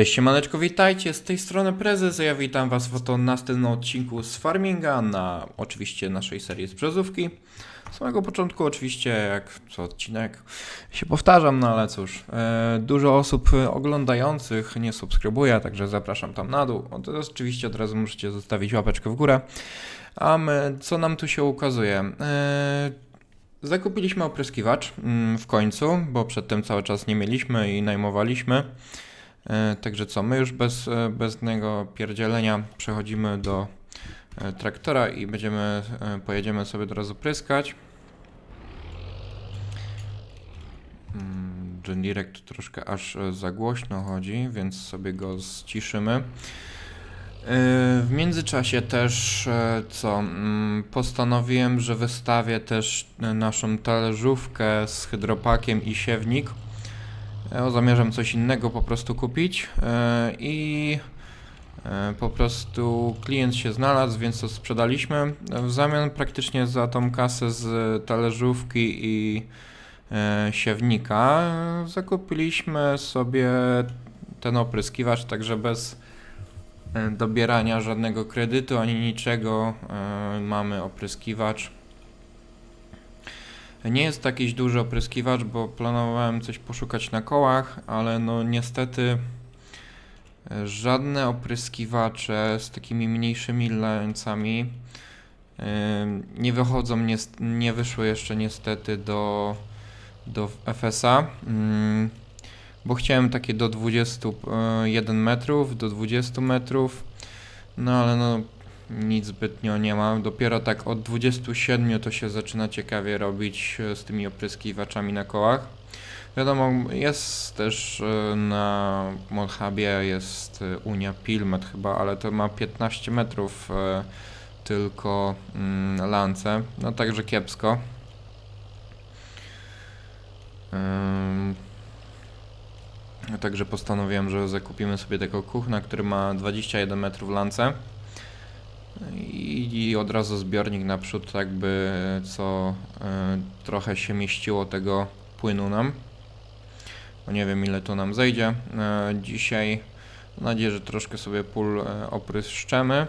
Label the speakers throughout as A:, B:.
A: Cześć siemaneczko, witajcie, z tej strony Prezes, ja witam was w oto następnym odcinku z Farminga na oczywiście naszej serii z Brzozówki. Z samego początku oczywiście, jak co odcinek, się powtarzam, no ale cóż, e, dużo osób oglądających nie subskrybuje, także zapraszam tam na dół. O, oczywiście od razu musicie zostawić łapeczkę w górę. A my, co nam tu się ukazuje? E, zakupiliśmy opryskiwacz mm, w końcu, bo przedtem cały czas nie mieliśmy i najmowaliśmy. E, Także co, my już bez, e, bez niego pierdzielenia przechodzimy do e, traktora i będziemy, pojedziemy sobie od razu pryskać. Mm, John Deere tu troszkę aż za głośno chodzi, więc sobie go ściszymy. E, W międzyczasie też co, mm, postanowiłem, że wystawię też naszą talerzówkę z hydropakiem i siewnik. E, Zamierzam coś innego po prostu kupić e, i e, po prostu klient się znalazł, więc to sprzedaliśmy. W zamian praktycznie za tą kasę z talerzówki i siewnika zakupiliśmy sobie ten opryskiwacz, także bez dobierania żadnego kredytu ani niczego mamy opryskiwacz. Nie jest to jakiś duży opryskiwacz, bo planowałem coś poszukać na kołach, ale no niestety e, żadne opryskiwacze z takimi mniejszymi lęcami e, nie wychodzą, niest- nie wyszły jeszcze niestety do, do FSA, mm, bo chciałem takie do 21 metrów, do 20 metrów, no ale no nic zbytnio nie mam. Dopiero tak od 27 to się zaczyna ciekawie robić e, z tymi opryskiwaczami na kołach. Wiadomo, jest też e, na Modhubie jest e, Unia Pilmet chyba, ale to ma 15 metrów tylko mm, lance. No także kiepsko. Także postanowiłem, że zakupimy sobie tego kuchna, który ma 21 metrów lance. I, od razu zbiornik naprzód, tak by co e, trochę się mieściło tego płynu nam. Bo nie wiem ile to nam zejdzie. E, dzisiaj mam nadzieję, że troszkę sobie pól e, opryszczemy.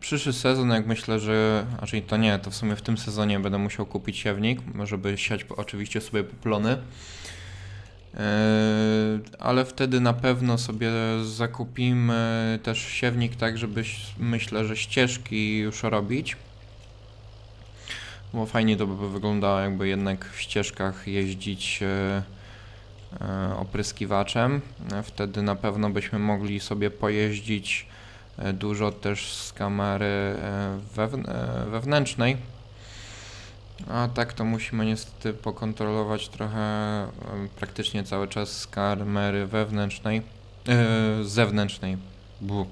A: Przyszły sezon, jak myślę, że. Znaczy to nie, to w sumie w tym sezonie będę musiał kupić siewnik, żeby siać oczywiście sobie poplony. Eee, ale wtedy na pewno sobie zakupimy też siewnik tak, żeby myślę, że ścieżki już robić. Bo fajnie to by wyglądało, jakby jednak w ścieżkach jeździć e, e, opryskiwaczem. E, Wtedy na pewno byśmy mogli sobie pojeździć e, dużo też z kamery e, wewn- e, wewnętrznej. A tak to musimy niestety pokontrolować trochę praktycznie cały czas z kamery wewnętrznej, e, zewnętrznej. Bu,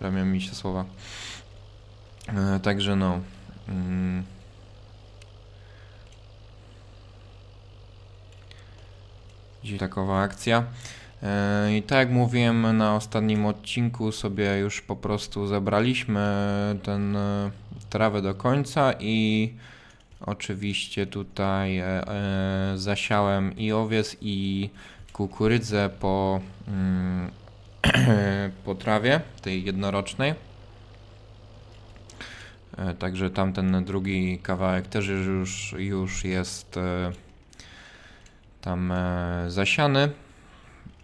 A: ramię mi się słowa. E, także no. Mm. Takowa akcja. E, I tak jak mówiłem na ostatnim odcinku, sobie już po prostu zebraliśmy ten trawę do końca i Oczywiście tutaj e, e, zasiałem i owiec i kukurydzę po, mm, po trawie tej jednorocznej. E, także tamten drugi kawałek też już, już jest e, tam e, zasiany.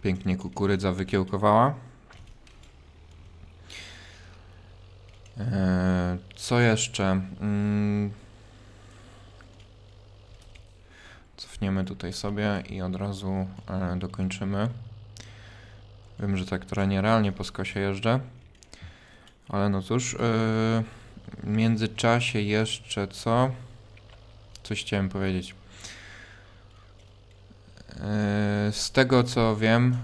A: Pięknie kukurydza wykiełkowała. E, co jeszcze? Mm, Cofniemy tutaj sobie i od razu e, dokończymy. Wiem, że traktora nierealnie po skosie jeżdżę. Ale no cóż, e, w międzyczasie jeszcze co? Coś chciałem powiedzieć. E, Z tego co wiem,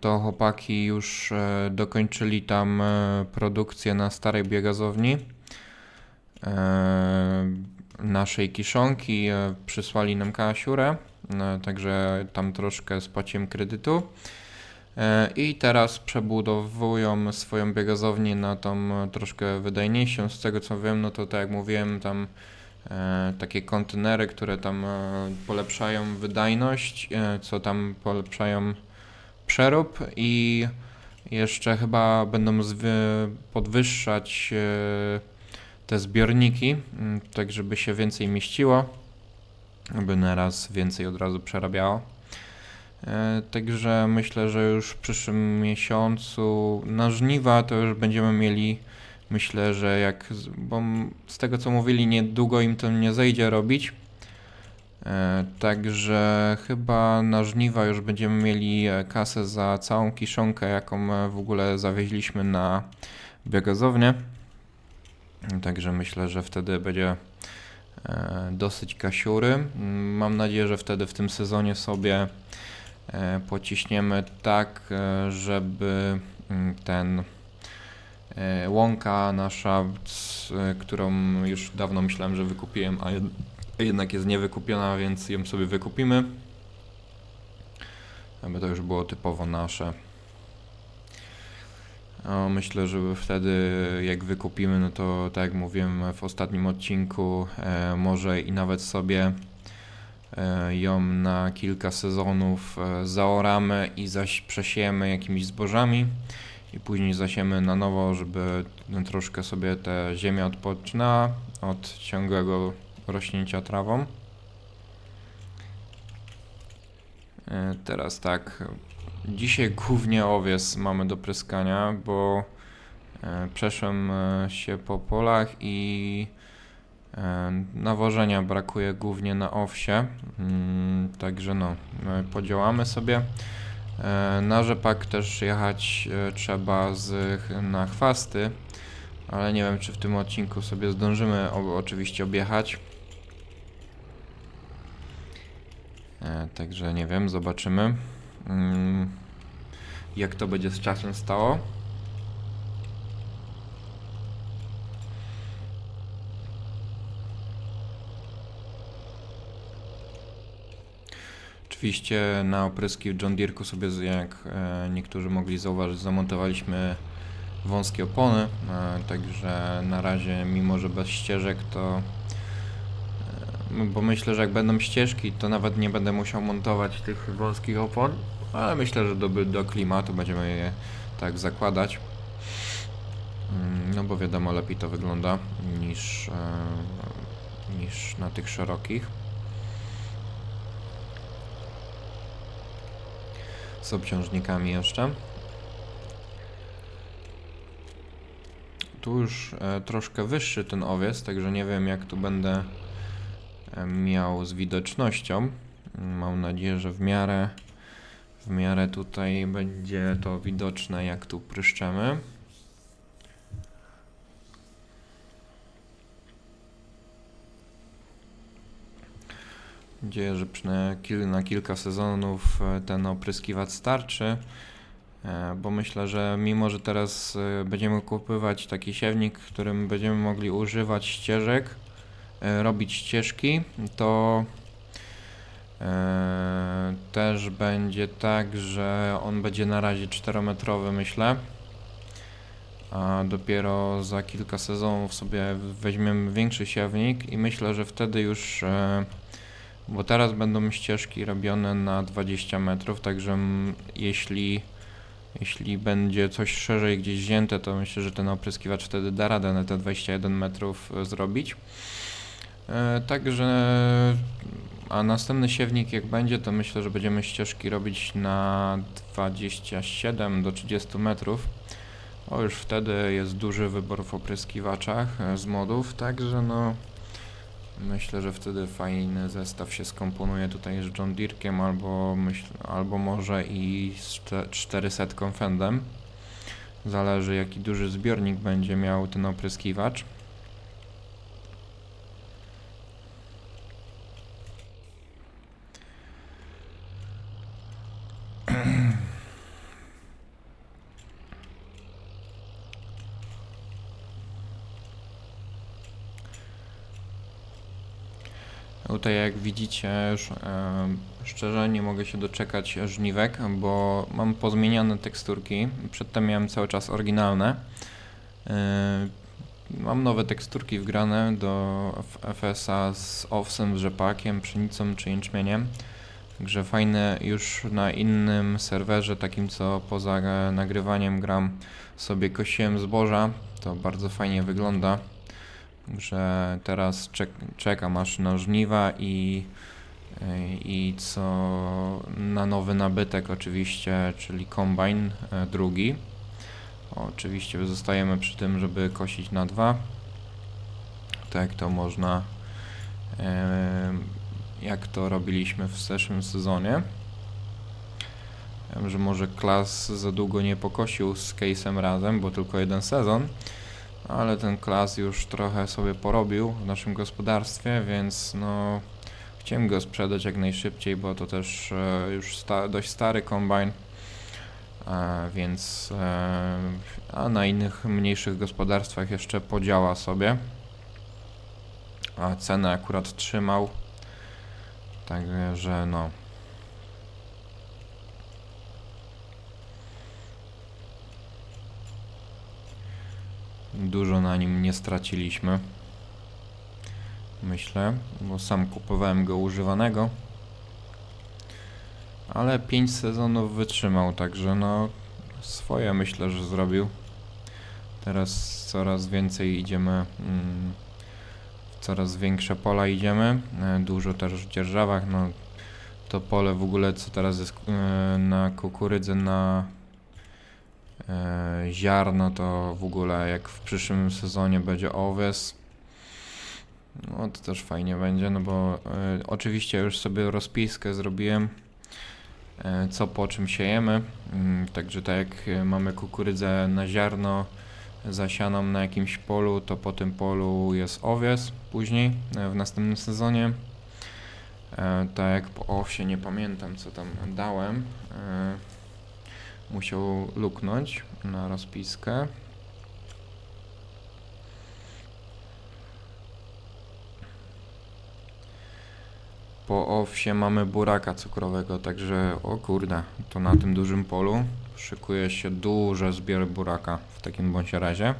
A: to chłopaki już dokończyli tam produkcję na starej biogazowni e, naszej kiszonki. e, Przysłali nam kasiurę, e, także tam troszkę spłaciłem kredytu. E, I teraz przebudowują swoją biogazownię na tą troszkę wydajniejszą. Z tego co wiem, no to tak jak mówiłem, tam takie kontenery, które tam polepszają wydajność, co tam polepszają przerób i jeszcze chyba będą podwyższać te zbiorniki, mm, tak żeby się więcej mieściło, aby naraz więcej od razu przerabiało. E, Także myślę, że już w przyszłym miesiącu na żniwa to już będziemy mieli, myślę, że jak, bo z tego co mówili, niedługo im to nie zejdzie robić. E, Także chyba na żniwa już będziemy mieli e, kasę za całą kiszonkę, jaką w ogóle zawieźliśmy na biogazownię. Także myślę, że wtedy będzie e, dosyć kasiury. Mam nadzieję, że wtedy w tym sezonie sobie e, pociśniemy tak, e, żeby mm, ten łąka nasza, którą już dawno myślałem, że wykupiłem, a jed- jednak jest niewykupiona, więc ją sobie wykupimy. Aby to już było typowo nasze. Myślę, że wtedy jak wykupimy, no to tak jak mówiłem w ostatnim odcinku, e, może i nawet sobie e, ją na kilka sezonów e, zaoramy i zaś przesiejemy jakimiś zbożami i później zasiemy na nowo, żeby troszkę sobie ta ziemia odpoczynęła od ciągłego rośnięcia trawą. Teraz tak, dzisiaj głównie owies mamy do pryskania, bo e, przeszłem e, się po polach i e, nawożenia brakuje głównie na owsie, Mm, także no, podziałamy sobie. Na rzepak też jechać trzeba z, na chwasty, ale nie wiem czy w tym odcinku sobie zdążymy oczywiście objechać. Także nie wiem, zobaczymy. Mm, Jak to będzie z czasem stało. Oczywiście na opryski w John Deere'ku sobie, jak e, niektórzy mogli zauważyć, zamontowaliśmy wąskie opony, e, także na razie, mimo że bez ścieżek, to bo myślę, że jak będą ścieżki, to nawet nie będę musiał montować tych wąskich opon, ale myślę, że do, do klimatu będziemy je tak zakładać. Mm, No bo wiadomo, lepiej to wygląda niż, e, niż na tych szerokich. Z obciążnikami jeszcze. Tu już e, troszkę wyższy ten owiec, także nie wiem jak tu będę miał z widocznością. Mam nadzieję, że w miarę w miarę tutaj będzie to widoczne jak tu pryszczemy. Nadzieję, że na kilka sezonów e, ten opryskiwacz starczy. E, Bo myślę, że mimo, że teraz e, będziemy kupywać taki siewnik, którym będziemy mogli używać ścieżek, robić ścieżki, to e, też będzie tak, że on będzie na razie 4-metrowy, myślę. A dopiero za kilka sezonów sobie weźmiemy większy siewnik i myślę, że wtedy już. E, bo teraz będą ścieżki robione na 20 metrów, także jeśli jeśli będzie coś szerzej gdzieś wzięte, to myślę, że ten opryskiwacz wtedy da radę na te 21 metrów e, zrobić. E, także, a następny siewnik jak będzie, to myślę, że będziemy ścieżki robić na 27 do 30 metrów. O, już wtedy jest duży wybór w opryskiwaczach e, z modów, także no myślę, że wtedy fajny zestaw się skomponuje tutaj z John Deere'kiem albo myśl, albo może i z czte- 400 Fendem. Zależy jaki duży zbiornik będzie miał ten opryskiwacz. Tutaj jak widzicie już szczerze nie mogę się doczekać żniwek, bo mam pozmieniane teksturki. Przedtem miałem cały czas oryginalne. Mam nowe teksturki wgrane do FS-a z owsem, z rzepakiem, pszenicą czy jęczmieniem. Także fajne już na innym serwerze, takim co poza e, nagrywaniem gram sobie kosiłem zboża. To bardzo fajnie wygląda. Także teraz czek czekam aż na żniwa i, i co na nowy nabytek oczywiście, czyli kombajn e, drugi. Oczywiście zostajemy przy tym, żeby kosić na dwa. Tak to można, jak to robiliśmy w zeszłym sezonie. Wiem, że może klas za długo nie pokosił z Case'em razem, bo tylko jeden sezon, ale ten klas już trochę sobie porobił w naszym gospodarstwie, więc no chciałem go sprzedać jak najszybciej, bo to też e, już sta dość stary kombajn. E, więc e, a na innych mniejszych gospodarstwach jeszcze podziała sobie. A cenę akurat trzymał. Także no. Dużo na nim nie straciliśmy. Myślę, bo sam kupowałem go używanego ale 5 sezonów wytrzymał, także no swoje myślę, że zrobił. Teraz coraz więcej idziemy, mm, w coraz większe pola idziemy, e, dużo też w dzierżawach, no to pole w ogóle co teraz jest e, na kukurydzę, na ziarno, to w ogóle jak w przyszłym sezonie będzie owies, no to też fajnie będzie, no bo e, oczywiście już sobie rozpiskę zrobiłem, e, co po czym siejemy. Mm, Także tak jak e, mamy kukurydzę na ziarno zasianą na jakimś polu, to po tym polu jest owies później e, w następnym sezonie. E, Tak jak po owsie nie pamiętam co tam dałem. E, Musiał luknąć na rozpiskę. Po owsie mamy buraka cukrowego, także o kurde, to na tym dużym polu szykuje się duże zbiory buraka w takim bądź razie.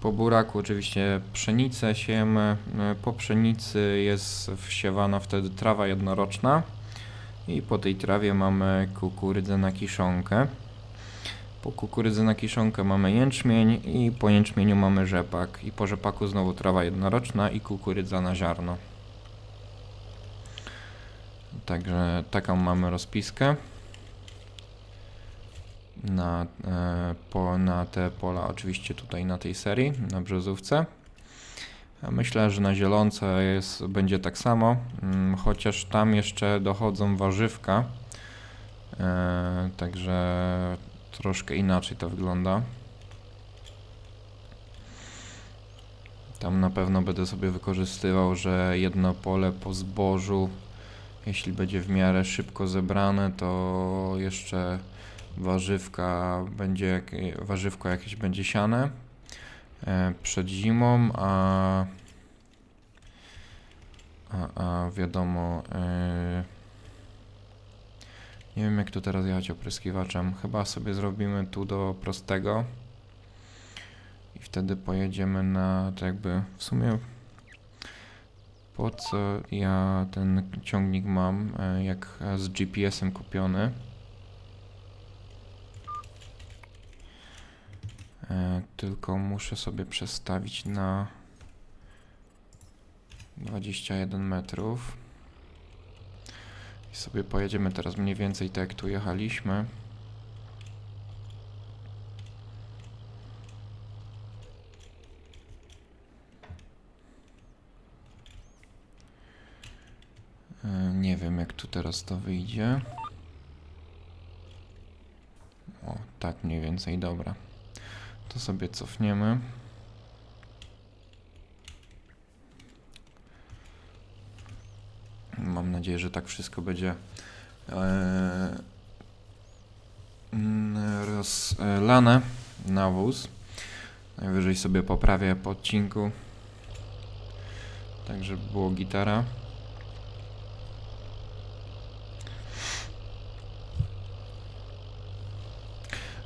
A: Po buraku oczywiście pszenicę siejemy, po pszenicy jest wsiewana wtedy trawa jednoroczna i po tej trawie mamy kukurydzę na kiszonkę. Po kukurydzy na kiszonkę mamy jęczmień i po jęczmieniu mamy rzepak i po rzepaku znowu trawa jednoroczna i kukurydza na ziarno. Także taką mamy rozpiskę na, e, po, na te pola, oczywiście tutaj na tej serii, na brzozówce. Myślę, że na zielonce jest, będzie tak samo, mm, chociaż tam jeszcze dochodzą warzywka, e, także troszkę inaczej to wygląda. Tam na pewno będę sobie wykorzystywał, że jedno pole po zbożu jeśli będzie w miarę szybko zebrane, to jeszcze warzywka będzie, warzywko jakieś będzie siane przed zimą, a, a, a wiadomo, e, nie wiem jak to teraz jechać opryskiwaczem. Chyba sobie zrobimy tu do prostego i wtedy pojedziemy na, to jakby w sumie po co ja ten ciągnik mam, e, jak z GPS-em kupiony? Tylko muszę sobie przestawić na 21 metrów. I sobie pojedziemy teraz mniej więcej tak jak tu jechaliśmy. E, Nie wiem, jak tu teraz to wyjdzie. O, tak mniej więcej, dobra. To sobie cofniemy. Mam nadzieję, że tak wszystko będzie e, mm, rozlane na wóz. Najwyżej sobie poprawię po odcinku. Tak, żeby było gitara.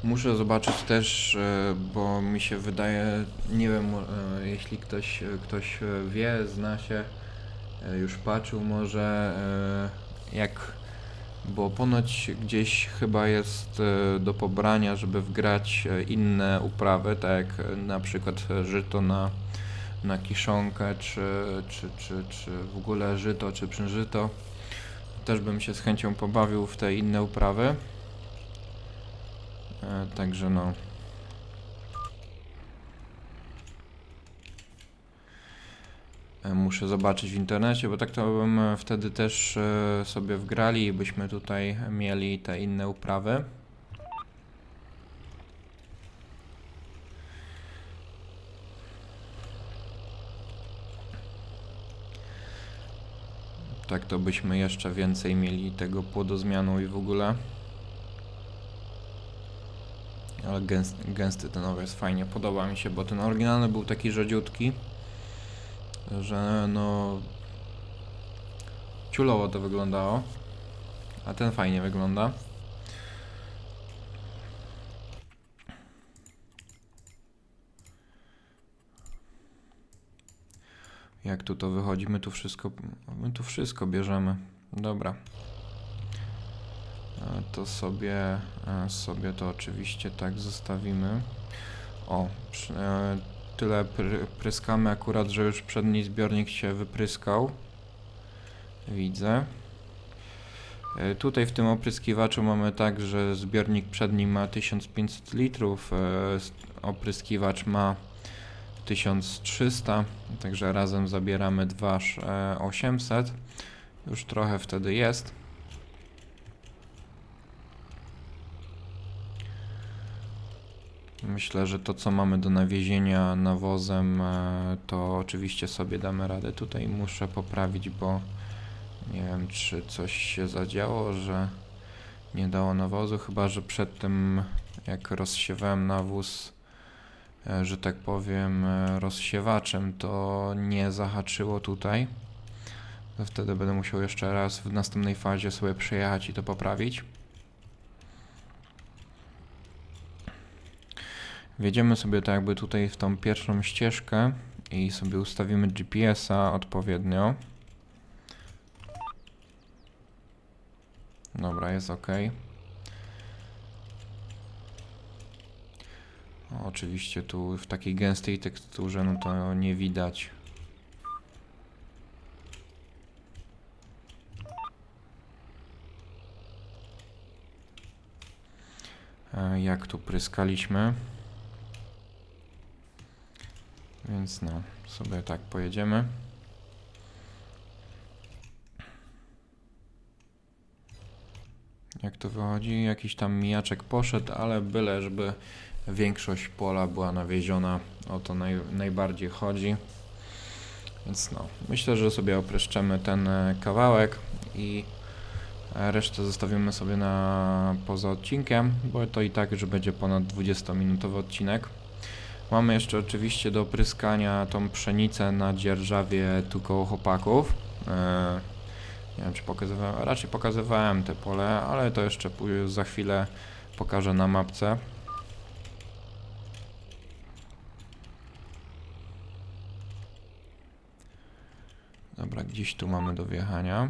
A: Muszę zobaczyć też, e, bo mi się wydaje, nie wiem, e, jeśli ktoś, ktoś e, wie, zna się, już patrzył może, jak, bo ponoć gdzieś chyba jest do pobrania, żeby wgrać inne uprawy, tak jak na przykład żyto na, na kiszonkę, czy, czy, czy, czy w ogóle żyto, czy przynżyto. Też bym się z chęcią pobawił w te inne uprawy. E, także no. E, Muszę zobaczyć w internecie, bo tak to bym e, wtedy też e, sobie wgrali i byśmy tutaj mieli te inne uprawy. Tak to byśmy jeszcze więcej mieli tego płodozmianu i w ogóle. Ale gęsty, gęsty ten owiec fajnie podoba mi się, bo ten oryginalny był taki rzadziutki, że no ciulowo to wyglądało, a ten fajnie wygląda. Jak tu to wychodzi? My tu wszystko, my tu wszystko bierzemy. Dobra. E, To sobie, e, sobie to oczywiście tak zostawimy. O, e, tyle pry, pryskamy akurat, że już przedni zbiornik się wypryskał. Widzę. Tutaj w tym opryskiwaczu mamy tak, że zbiornik przedni ma 1500 litrów, opryskiwacz ma 1300, także razem zabieramy 2800. Już trochę wtedy jest. Myślę, że to co mamy do nawiezienia nawozem, e, to oczywiście sobie damy radę. Tutaj muszę poprawić, bo nie wiem, czy coś się zadziało, że nie dało nawozu, chyba że przed tym, jak rozsiewałem nawóz, e, że tak powiem, e, rozsiewaczem, to nie zahaczyło tutaj. To wtedy będę musiał jeszcze raz w następnej fazie sobie przejechać i to poprawić. Wjedziemy sobie tak jakby tutaj w tą pierwszą ścieżkę i sobie ustawimy GPS-a odpowiednio. Dobra, jest ok. Oczywiście tu w takiej gęstej teksturze no to nie widać. E, Jak tu pryskaliśmy. Więc no, sobie tak pojedziemy. Jak to wychodzi? Jakiś tam mijaczek poszedł, ale byle, żeby większość pola była nawieziona. O to naj, najbardziej chodzi. Więc no, myślę, że sobie opryszczemy ten e, kawałek i e, resztę zostawimy sobie na poza odcinkiem, bo to i tak, że będzie ponad 20-minutowy odcinek. Mamy jeszcze oczywiście do opryskania tą pszenicę na dzierżawie tu koło chłopaków. E, nie wiem czy pokazywałem, raczej pokazywałem te pole, ale to jeszcze za chwilę pokażę na mapce. Dobra, gdzieś tu mamy do wjechania.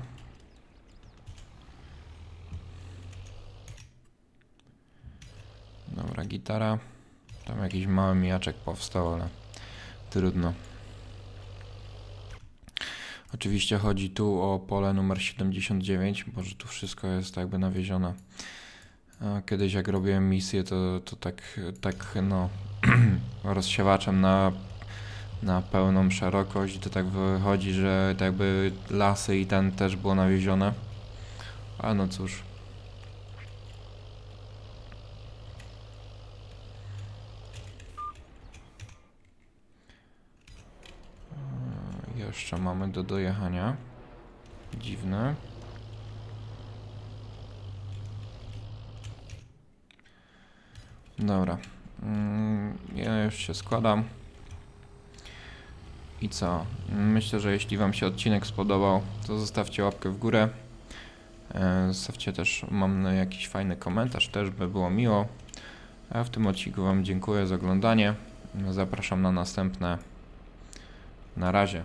A: Dobra, gitara. Tam jakiś mały mijaczek powstał, ale trudno. Oczywiście chodzi tu o pole numer 79, bo że tu wszystko jest jakby nawiezione. Kiedyś jak robiłem misję, to, to tak, tak no, rozsiewaczem na, na pełną szerokość, to tak wychodzi, że tak jakby lasy i ten też było nawiezione. A no cóż. E, Jeszcze mamy do dojechania. Dziwne. Dobra. Mm, Ja już się składam. I co? Myślę, że jeśli Wam się odcinek spodobał, to zostawcie łapkę w górę. E, Zostawcie też, mam jakiś fajny komentarz, też by było miło. A w tym odcinku Wam dziękuję za oglądanie. Zapraszam na następne. Na razie.